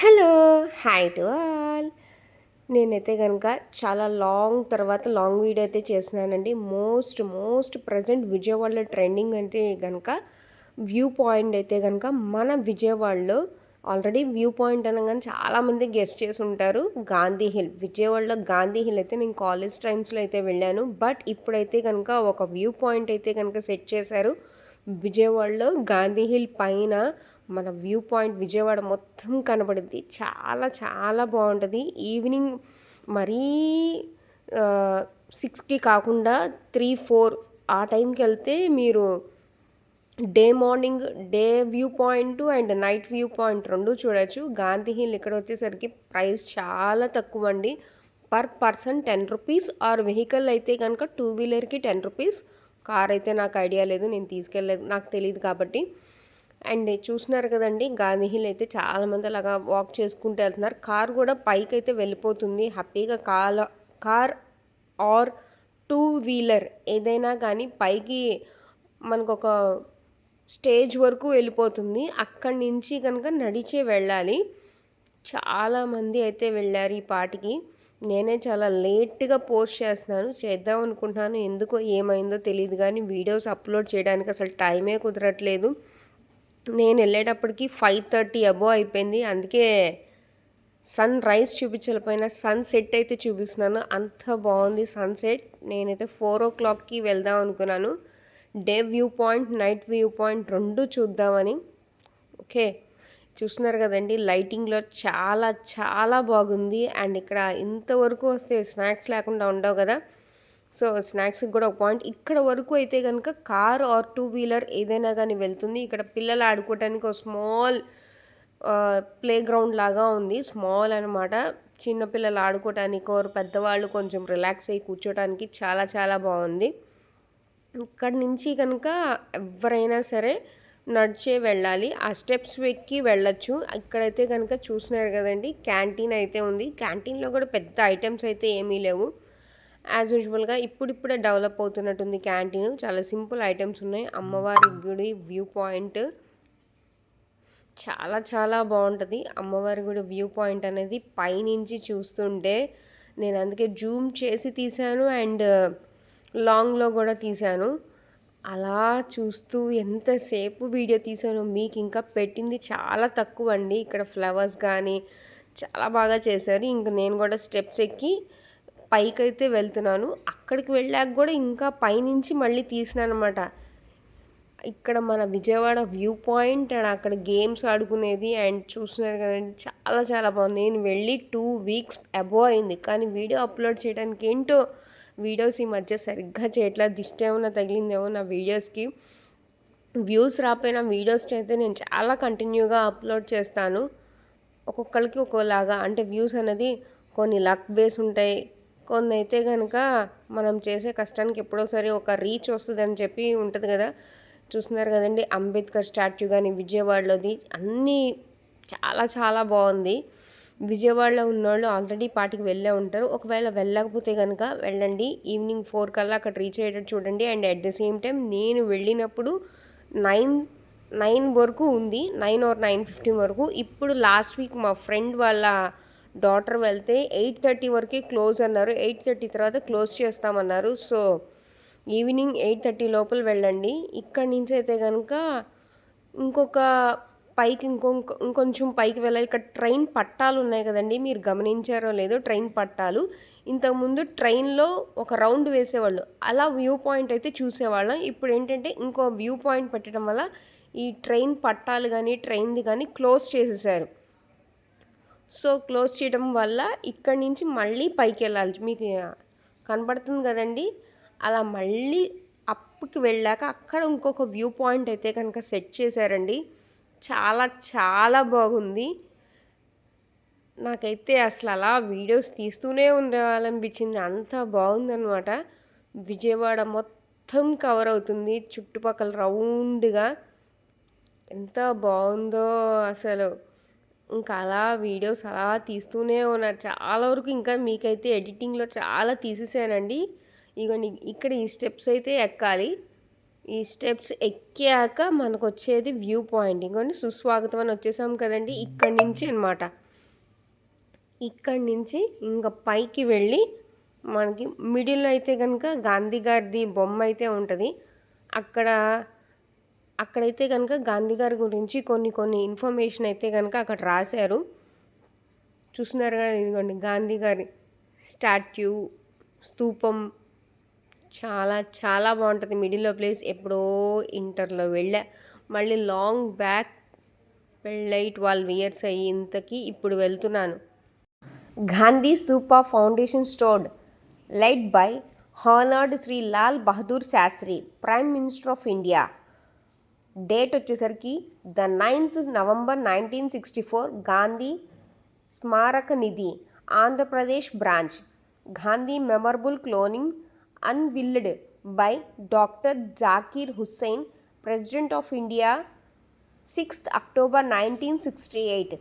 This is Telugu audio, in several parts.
హలో హాయ్ టు ఆల్ నేనైతే కనుక చాలా లాంగ్ తర్వాత లాంగ్ వీడియో అయితే చేసినానండి మోస్ట్ మోస్ట్ ప్రజెంట్ విజయవాడలో ట్రెండింగ్ అయితే కనుక వ్యూ పాయింట్ అయితే కనుక మన విజయవాడలో ఆల్రెడీ వ్యూ పాయింట్ అనగానే చాలామంది గెస్ట్ చేసి ఉంటారు. గాంధీ హిల్ విజయవాడలో గాంధీ హిల్ అయితే నేను కాలేజ్ టైమ్స్లో అయితే వెళ్ళాను. బట్ ఇప్పుడైతే కనుక ఒక వ్యూ పాయింట్ అయితే కనుక సెట్ చేశారు. విజయవాడలో గాంధీ హిల్ పైన మన వ్యూ పాయింట్ విజయవాడ మొత్తం కనబడుద్ది చాలా చాలా బాగుంటుంది. ఈవినింగ్ మరీ సిక్స్కి కాకుండా త్రీ ఫోర్ ఆ టైంకి వెళ్తే మీరు day morning day view point and night view point రెండు చూడొచ్చు. గాంధీ హిల్ ఇక్కడ వచ్చేసరికి ప్రైస్ చాలా తక్కువ అండి per person ten rupees. Or vehicle అయితే కనుక టూ వీలర్కి టెన్ రూపీస్. కార్ అయితే నాకు ఐడియా లేదు నేను తీసుకెళ్ళలేదు నాకు తెలియదు కాబట్టి. అండ్ చూసినారు కదండి గాంధీ హిల్ అయితే చాలామంది అలాగా వాక్ చేసుకుంటూ వెళ్తున్నారు. కార్ కూడా పైకి అయితే వెళ్ళిపోతుంది. హ్యాపీగా కాల కార్ ఆర్ టూ వీలర్ ఏదైనా కానీ పైకి మనకు ఒక స్టేజ్ వరకు వెళ్ళిపోతుంది. అక్కడి నుంచి కనుక నడిచే వెళ్ళాలి. చాలామంది అయితే వెళ్ళారు ఈ పాటికి. నేనే చాలా లేట్గా పోస్ట్ చేస్తున్నాను చేద్దాం అనుకుంటున్నాను. ఎందుకో ఏమైందో తెలియదు కానీ వీడియోస్ అప్లోడ్ చేయడానికి అసలు టైమే కుదరట్లేదు. నేను వెళ్ళేటప్పటికి ఫైవ్ థర్టీ అబో అయిపోయింది. అందుకే సన్ రైజ్ చూపించలేకపోయినా సన్సెట్ అయితే చూపిస్తున్నాను. అంత బాగుంది సన్సెట్ నేనైతే ఫోర్ ఓ క్లాక్కి వెళ్దాం అనుకున్నాను. Day view point night view point రెండు చూద్దామని. ఓకే. చూస్తున్నారు కదండి. లైటింగ్లో చాలా చాలా బాగుంది. అండ్ ఇక్కడ ఇంతవరకు వస్తే స్నాక్స్ లేకుండా ఉండవు కదా. సో స్నాక్స్కి కూడా ఒక పాయింట్. ఇక్కడ వరకు అయితే కనుక కార్ ఆర్ టూ వీలర్ ఏదైనా కానీ వెళ్తుంది. ఇక్కడ పిల్లలు ఆడుకోవడానికి ఒక స్మాల్ ప్లే గ్రౌండ్ లాగా ఉంది. స్మాల్ అనమాట చిన్నపిల్లలు ఆడుకోవటానికి ఆర్ పెద్దవాళ్ళు కొంచెం రిలాక్స్ అయ్యి కూర్చోడానికి చాలా చాలా బాగుంది. ఇక్కడ నుంచి కనుక ఎవరైనా సరే నడిచే వెళ్ళాలి. ఆ స్టెప్స్ ఎక్కి వెళ్ళొచ్చు. ఇక్కడైతే కనుక చూసినారు కదండి క్యాంటీన్ అయితే ఉంది. క్యాంటీన్లో కూడా పెద్ద ఐటమ్స్ అయితే ఏమీ లేవు. యాజ్ యూజువల్గా ఇప్పుడిప్పుడే డెవలప్ అవుతున్నట్టుంది క్యాంటీన్. చాలా సింపుల్ ఐటమ్స్ ఉన్నాయి. అమ్మవారి గుడి వ్యూ పాయింట్. చాలా చాలా బాగుంటుంది. అమ్మవారి గుడి వ్యూ పాయింట్ అనేది పైనుంచి చూస్తుంటే నేను అందుకే జూమ్ చేసి తీశాను అండ్ లాంగ్లో కూడా తీశాను. అలా చూస్తూ ఎంతసేపు వీడియో తీసానో మీకు ఇంకా పెట్టింది చాలా తక్కువ అండి ఇక్కడ ఫ్లవర్స్ కానీ చాలా బాగా చేశారు. ఇంక నేను కూడా స్టెప్స్ ఎక్కి పైకి అయితే వెళ్తున్నాను. అక్కడికి వెళ్ళాక కూడా ఇంకా పైనుంచి మళ్ళీ తీసినాను అనమాట ఇక్కడ మన విజయవాడ వ్యూ పాయింట్ అండ్ అక్కడ గేమ్స్ ఆడుకునేది అండ్ చూస్తున్నారు కదండి చాలా చాలా బాగుంది. నేను వెళ్ళి టూ వీక్స్ అబో అయింది. కానీ వీడియో అప్లోడ్ చేయడానికి ఏంటో వీడియోస్ ఈ మధ్య సరిగ్గా చేయట్లా దిష్టి ఏమైనా తగిలిందేమో నా వీడియోస్కి. వ్యూస్ రాపోయిన వీడియోస్ అయితే నేను చాలా కంటిన్యూగా అప్లోడ్ చేస్తాను. ఒక్కొక్కరికి ఒక్కోలాగా అంటే వ్యూస్ అనేది కొన్ని లక్ బేస్ ఉంటాయి. కొన్ని అయితే కనుక మనం చేసే కష్టానికి ఎప్పుడోసారి ఒక రీచ్ వస్తుంది అని చెప్పి ఉంటుంది కదా. చూస్తున్నారు కదండి అంబేద్కర్ స్టాచ్యూ కానీ విజయవాడలోది అన్నీ చాలా చాలా బాగుంది. విజయవాడలో ఉన్నవాళ్ళు ఆల్రెడీ పాటికి వెళ్ళే ఉంటారు. ఒకవేళ వెళ్ళకపోతే కనుక వెళ్ళండి. ఈవినింగ్ ఫోర్ కల్లా అక్కడ రీచ్ అయ్యేటట్టు చూడండి. And at the same time నేను వెళ్ళినప్పుడు నైన్ నైన్ వరకు ఉంది. నైన్ ఆర్ నైన్ ఫిఫ్టీన్ వరకు. ఇప్పుడు లాస్ట్ వీక్ మా ఫ్రెండ్ వాళ్ళ డాటర్ వెళ్తే ఎయిట్ థర్టీ వరకే క్లోజ్ అన్నారు. ఎయిట్ థర్టీ తర్వాత క్లోజ్ చేస్తామన్నారు. సో ఈవినింగ్ ఎయిట్ థర్టీ లోపల వెళ్ళండి. ఇక్కడి నుంచి అయితే కనుక ఇంకొక పైకి ఇంకో ఇంకొంచెం పైకి వెళ్ళాలి. ఇక్కడ ట్రైన్ పట్టాలు ఉన్నాయి కదండి మీరు గమనించారో లేదో ట్రైన్ పట్టాలు. ఇంతకుముందు ట్రైన్లో ఒక రౌండ్ వేసేవాళ్ళు. అలా వ్యూ పాయింట్ అయితే చూసేవాళ్ళం. ఇప్పుడు ఏంటంటే ఇంకో వ్యూ పాయింట్ పెట్టడం వల్ల ఈ ట్రైన్ పట్టాలు కానీ ట్రైన్ది కానీ క్లోజ్ చేసేసారు. సో క్లోజ్ చేయడం వల్ల ఇక్కడి నుంచి మళ్ళీ పైకి వెళ్ళాలి. మీకు కనబడుతుంది కదండి? అలా మళ్ళీ అప్పుకి వెళ్ళాక అక్కడ ఇంకొక వ్యూ పాయింట్ అయితే కనుక సెట్ చేశారండి. చాలా చాలా బాగుంది. నాకైతే అసలు అలా వీడియోస్ తీస్తూనే ఉండాలనిపించింది. అంత బాగుందనమాట విజయవాడ మొత్తం కవర్ అవుతుంది. చుట్టుపక్కల రౌండ్గా ఎంత బాగుందో అసలు. ఇంకా అలా వీడియోస్ అలా తీస్తూనే ఉన్నారు చాలా వరకు ఇంకా మీకైతే ఎడిటింగ్లో చాలా తీసేసానండి. ఇగోండి ఇక్కడ ఈ స్టెప్స్ అయితే ఎక్కాలి. ఈ స్టెప్స్ ఎక్కాక మనకు వచ్చేది వ్యూ పాయింట్ ఇంకోండి సుస్వాగతం అని వచ్చేసాం కదండి ఇక్కడి నుంచి అనమాట ఇక్కడి నుంచి ఇంకా పైకి వెళ్ళి మనకి మిడిల్లో అయితే కనుక గాంధీ గారిది బొమ్మ అయితే ఉంటుంది. అక్కడ అక్కడైతే కనుక గాంధీ గారి గురించి కొన్ని కొన్ని ఇన్ఫర్మేషన్ అయితే కనుక అక్కడ రాశారు. చూస్తున్నారు కదా ఇదిగోండి గాంధీ గారి స్టాట్యూ స్తూపం చాలా చాలా బాగుంటుంది. మిడిల్లో ప్లేస్ ఎప్పుడో ఇంటర్లో వెళ్ళా. మళ్ళీ లాంగ్ బ్యాక్ పెళ్ళై ట్వెల్వ్ ఇయర్స్ అయ్యి ఇంతకీ ఇప్పుడు వెళ్తున్నాను. Gandhi super foundation stored laid by honoured Shri Lal Bahadur Shastri prime minister of India. Date వచ్చేసరికి the ninth November nineteen sixty four Gandhi Smarak Nidhi Andhra Pradesh branch. Gandhi memorable cloning unveiled by doctor Zakir Hussain president of India sixth October nineteen sixty eight.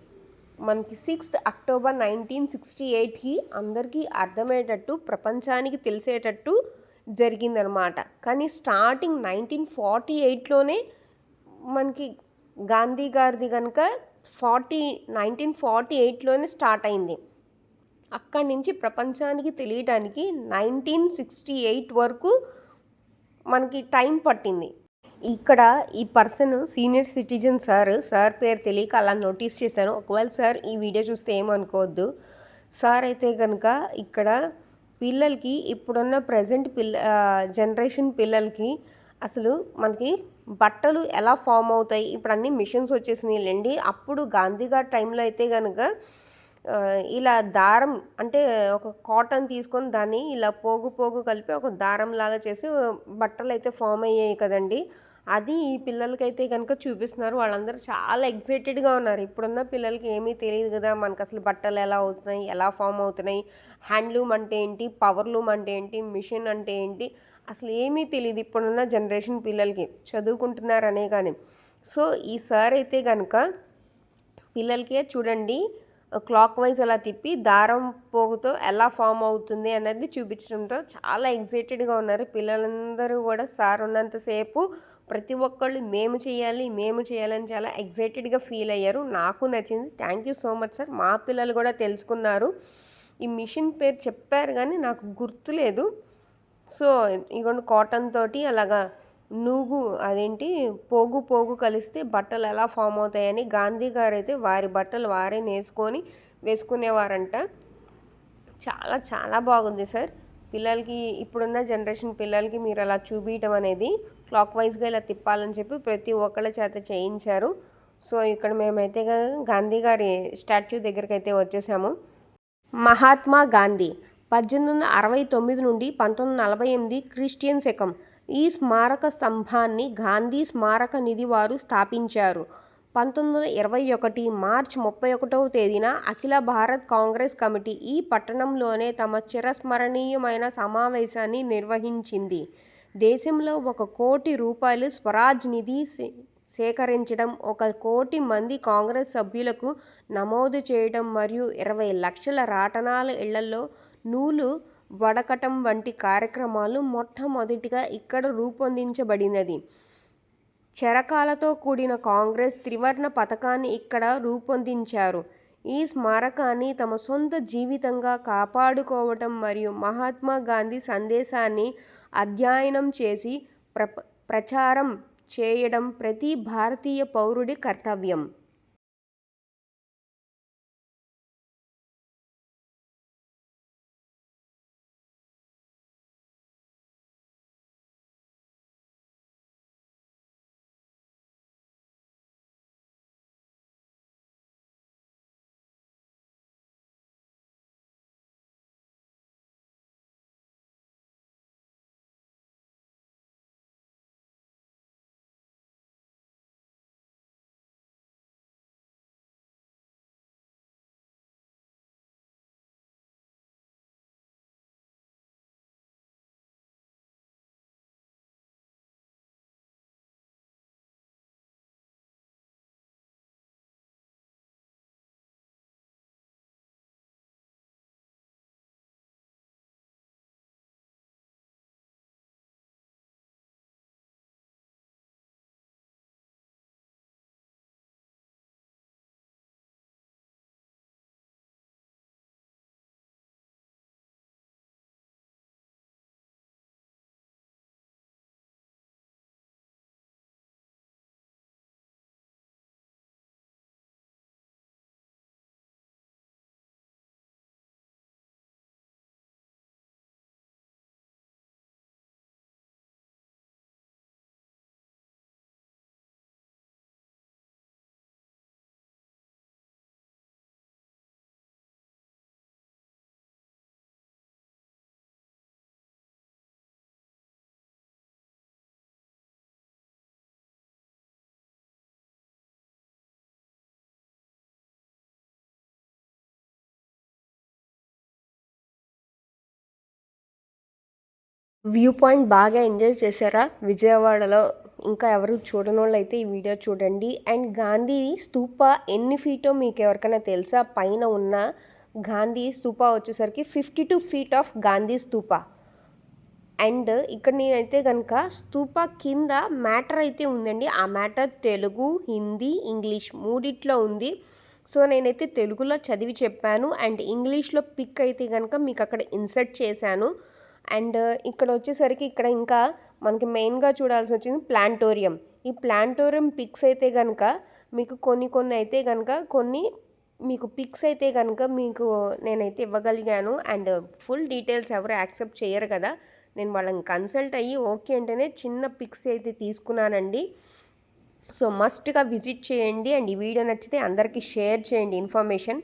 మనకి సిక్స్త్ అక్టోబర్ నైన్టీన్ సిక్స్టీ ఎయిట్కి అందరికీ అర్థమయ్యేటట్టు ప్రపంచానికి తెలిసేటట్టు జరిగిందనమాట కానీ స్టార్టింగ్ నైన్టీన్ ఫార్టీ ఎయిట్లోనే మనకి గాంధీ గారిది కనుక ఫార్టీ నైన్టీన్ ఫార్టీ ఎయిట్లోనే స్టార్ట్ అయింది. అక్కడి నుంచి ప్రపంచానికి తెలియడానికి నైన్టీన్ సిక్స్టీ ఎయిట్ వరకు మనకి టైం పట్టింది. ఇక్కడ ఈ person senior citizen sir sir పేరు తెలియక అలా నోటీస్ చేశాను. ఒకవేళ సార్ ఈ వీడియో చూస్తే ఏమనుకోవద్దు. సార్ అయితే కనుక ఇక్కడ పిల్లలకి ఇప్పుడున్న ప్రజెంట్ పిల్ల జనరేషన్ పిల్లలకి అసలు మనకి బట్టలు ఎలా ఫామ్ అవుతాయి? ఇప్పుడు అన్ని మిషన్స్ వచ్చేసినాయి వచ్చేసినాయిలేండి. అప్పుడు గాంధీ గారి టైంలో అయితే కనుక ఇలా దారం అంటే ఒక కాటన్ తీసుకొని దాన్ని ఇలా పోగు పోగు కలిపి ఒక దారం లాగా చేసి బట్టలు అయితే ఫామ్ అయ్యాయి కదండి. అది ఈ పిల్లలకైతే కనుక చూపిస్తున్నారు. వాళ్ళందరూ చాలా ఎగ్జైటెడ్గా ఉన్నారు. ఇప్పుడున్న పిల్లలకి ఏమీ తెలియదు కదా మనకు అసలు బట్టలు ఎలా వస్తున్నాయి ఎలా ఫామ్ అవుతున్నాయి హ్యాండ్లూమ్ అంటే ఏంటి పవర్లూమ్ అంటే ఏంటి మిషన్ అంటే ఏంటి అసలు ఏమీ తెలియదు ఇప్పుడున్న జనరేషన్ పిల్లలకి. చదువుకుంటున్నారనే కానీ. సో ఈ సార్ అయితే కనుక పిల్లలకే చూడండి క్లాక్ వైజ్ అలా తిప్పి దారం పోగుతో ఎలా ఫామ్ అవుతుంది అనేది చూపించడంతో చాలా ఎగ్జైటెడ్గా ఉన్నారు. పిల్లలందరూ కూడా సార్ ఉన్నంతసేపు ప్రతి ఒక్కళ్ళు మేము చేయాలి మేము చేయాలని చాలా ఎగ్జైటెడ్గా ఫీల్ అయ్యారు. నాకు నచ్చింది. Thank you so much sir. మా పిల్లలు కూడా తెలుసుకున్నారు. ఈ మిషన్ పేరు చెప్పారు కానీ నాకు గుర్తులేదు. సో ఇగోండి కాటన్ తోటి అలాగా నూగు అదేంటి పోగు పోగు కలిస్తే బట్టలు ఎలా ఫామ్ అవుతాయని గాంధీ గారు అయితే వారి బట్టలు వారే నేసుకొని వేసుకునేవారంట. చాలా చాలా బాగుంది సార్. పిల్లలకి ఇప్పుడున్న జనరేషన్ పిల్లలకి మీరు అలా చూపించడం అనేది క్లాక్ వైజ్గా ఇలా తిప్పాలని చెప్పి ప్రతి ఒక్కళ్ళ చేత చేయించారు. సో ఇక్కడ మేమైతే గాంధీ గారి స్టాచ్యూ దగ్గరికి అయితే వచ్చేసాము. మహాత్మా గాంధీ పద్దెనిమిది వందల అరవై తొమ్మిది నుండి పంతొమ్మిది నలభై ఎనిమిది క్రిస్టియన్ శకం ఈ స్మారక స్తంభాన్ని గాంధీ స్మారక నిధి వారు స్థాపించారు. పంతొమ్మిది వందల ఇరవై ఒకటి మార్చ్ ముప్పై ఒకటవ తేదీన అఖిల భారత్ కాంగ్రెస్ కమిటీ ఈ పట్టణంలోనే తమ చిరస్మరణీయమైన సమావేశాన్ని నిర్వహించింది. దేశంలో ఒక కోటి రూపాయలు స్వరాజ్ నిధి సేకరించడం ఒక కోటి మంది కాంగ్రెస్ సభ్యులకు నమోదు చేయడం మరియు ఇరవై లక్షల రాటనాల ఇళ్ళలో నూలు వడకటం వంటి కార్యక్రమాలు మొట్టమొదటిగా ఇక్కడ రూపొందించబడినది. చరకాలతో కూడిన కాంగ్రెస్ త్రివర్ణ పథకాన్ని ఇక్కడ రూపొందించారు. ఈ స్మారకాన్ని తమ సొంత జీవితంగా కాపాడుకోవటం మరియు మహాత్మా గాంధీ సందేశాన్ని అధ్యయనం చేసి ప్ర ప్రచారం చేయడం ప్రతి భారతీయ పౌరుడి కర్తవ్యం. వ్యూ పాయింట్ బాగా ఎంజాయ్ చేశారా? విజయవాడలో ఇంకా ఎవరు చూడని వాళ్ళు అయితే ఈ వీడియో చూడండి. అండ్ గాంధీ స్తూప ఎన్ని ఫీటో మీకు ఎవరికైనా తెలుసా? పైన ఉన్న గాంధీ స్తూప వచ్చేసరికి fifty two feet of Gandhi Stupa. And ఇక్కడ నేనైతే కనుక స్తూప కింద మ్యాటర్ అయితే ఉందండి. ఆ మ్యాటర్ తెలుగు హిందీ ఇంగ్లీష్ మూడిట్లో ఉంది. సో నేనైతే తెలుగులో చదివి చెప్పాను. అండ్ ఇంగ్లీష్లో పిక్ అయితే కనుక మీకు అక్కడ ఇన్సర్ట్ చేశాను. అండ్ ఇక్కడ వచ్చేసరికి ఇక్కడ ఇంకా మనకి మెయిన్గా చూడాల్సి వచ్చింది ప్లాంటోరియం. ఈ ప్లాంటోరియం పిక్స్ అయితే కనుక మీకు కొన్ని కొన్ని అయితే కనుక కొన్ని మీకు పిక్స్ అయితే కనుక మీకు నేనైతే ఇవ్వగలిగాను. అండ్ ఫుల్ డీటెయిల్స్ ఎవరు యాక్సెప్ట్ చేయరు కదా. నేను వాళ్ళని కన్సల్ట్ అయ్యి ఓకే అంటేనే చిన్న పిక్స్ అయితే తీసుకున్నానండి. సో మస్ట్గా విజిట్ చేయండి. అండ్ ఈ వీడియో నచ్చితే అందరికీ షేర్ చేయండి ఇన్ఫర్మేషన్.